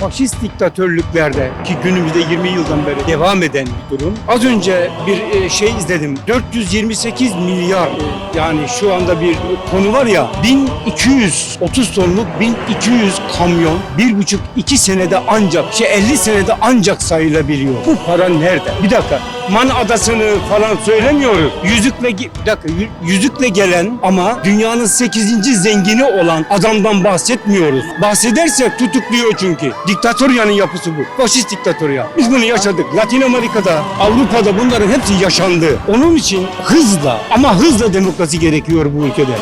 faşist diktatörlüklerde ki günümüzde 20 yıldan beri devam eden bir durum. Az önce bir e, şey izledim. 428 milyar e, yani şu anda bir konu var ya 1230 tonluk 1200 kamyon bir buçuk iki senede ancak şey 50 senede ancak sayılabiliyor. Bu para nerede? Bir dakika. Man adasını falan söylemiyoruz. Yüzükle bir dakika yü- yüzükle gelen ama dünyanın 8. zengini olan adamdan bahsetmiyoruz. Bahsedersek tutukluyor çünkü. Diktatöryanın yapısı bu. Faşist diktatörya. Biz bunu yaşadık. Latin Amerika'da, Avrupa'da bunların hepsi yaşandı. Onun için hızla ama hızla demokrasi gerekiyor bu ülkede.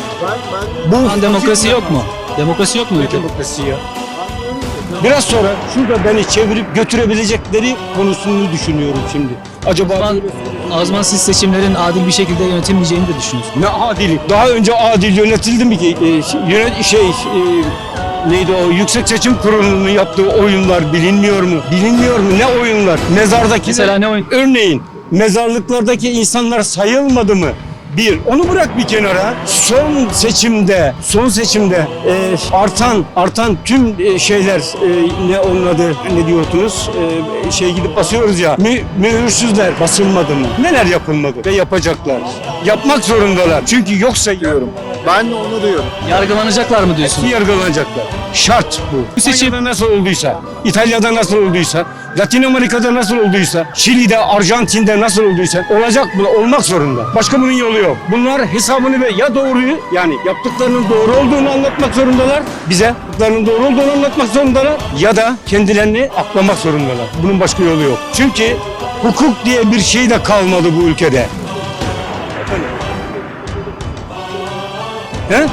Bu Şu an demokrasi yok mu? Demokrasi yok mu ülkede? Demokrasi ya. Biraz sonra şurada beni çevirip götürebilecekleri konusunu düşünüyorum şimdi. Acaba O zaman, o zaman siz seçimlerin adil bir şekilde yönetilmeyeceğini de düşünüyorsunuz. Ne adili? Daha önce adil yönetildi mi ki? Şey- yönet şey e, neydi o Yüksek Seçim Kurulu'nun yaptığı oyunlar bilinmiyor mu? Bilinmiyor mu? Ne oyunlar? Mezardaki Mesela ne oyun? Örneğin mezarlıklardaki insanlar sayılmadı mı? Bir, onu bırak bir kenara. Son seçimde, son seçimde e, artan artan tüm e, şeyler e, ne onun adı ne diyorsunuz? E, şey gidip basıyoruz ya. Mü, mühürsüzler basılmadı mı? Neler yapılmadı ve yapacaklar? Yapmak zorundalar. Çünkü yoksa diyorum. Ben de onu diyorum. Yargılanacaklar mı diyorsunuz? Hepsi yargılanacaklar. Şart bu. Bu seçim- nasıl olduysa, İtalya'da nasıl olduysa, Latin Amerika'da nasıl olduysa, Şili'de, Arjantin'de nasıl olduysa olacak bu, olmak zorunda. Başka bunun yolu yok. Bunlar hesabını ve ya doğruyu yani yaptıklarının doğru olduğunu anlatmak zorundalar bize. Yaptıklarının doğru olduğunu anlatmak zorundalar ya da kendilerini aklamak zorundalar. Bunun başka yolu yok. Çünkü hukuk diye bir şey de kalmadı bu ülkede. He?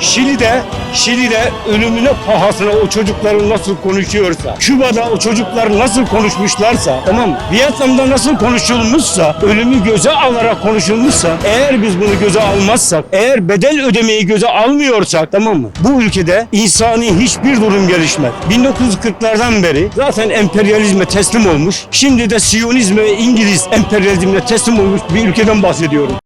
Şili'de, Şili'de ölümüne pahasına o çocukların nasıl konuşuyorsa, Küba'da o çocuklar nasıl konuşmuşlarsa, tamam mı? Vietnam'da nasıl konuşulmuşsa, ölümü göze alarak konuşulmuşsa, eğer biz bunu göze almazsak, eğer bedel ödemeyi göze almıyorsak, tamam mı? Bu ülkede insani hiçbir durum gelişmez. 1940'lardan beri zaten emperyalizme teslim olmuş, şimdi de Siyonizme ve İngiliz emperyalizmine teslim olmuş bir ülkeden bahsediyorum.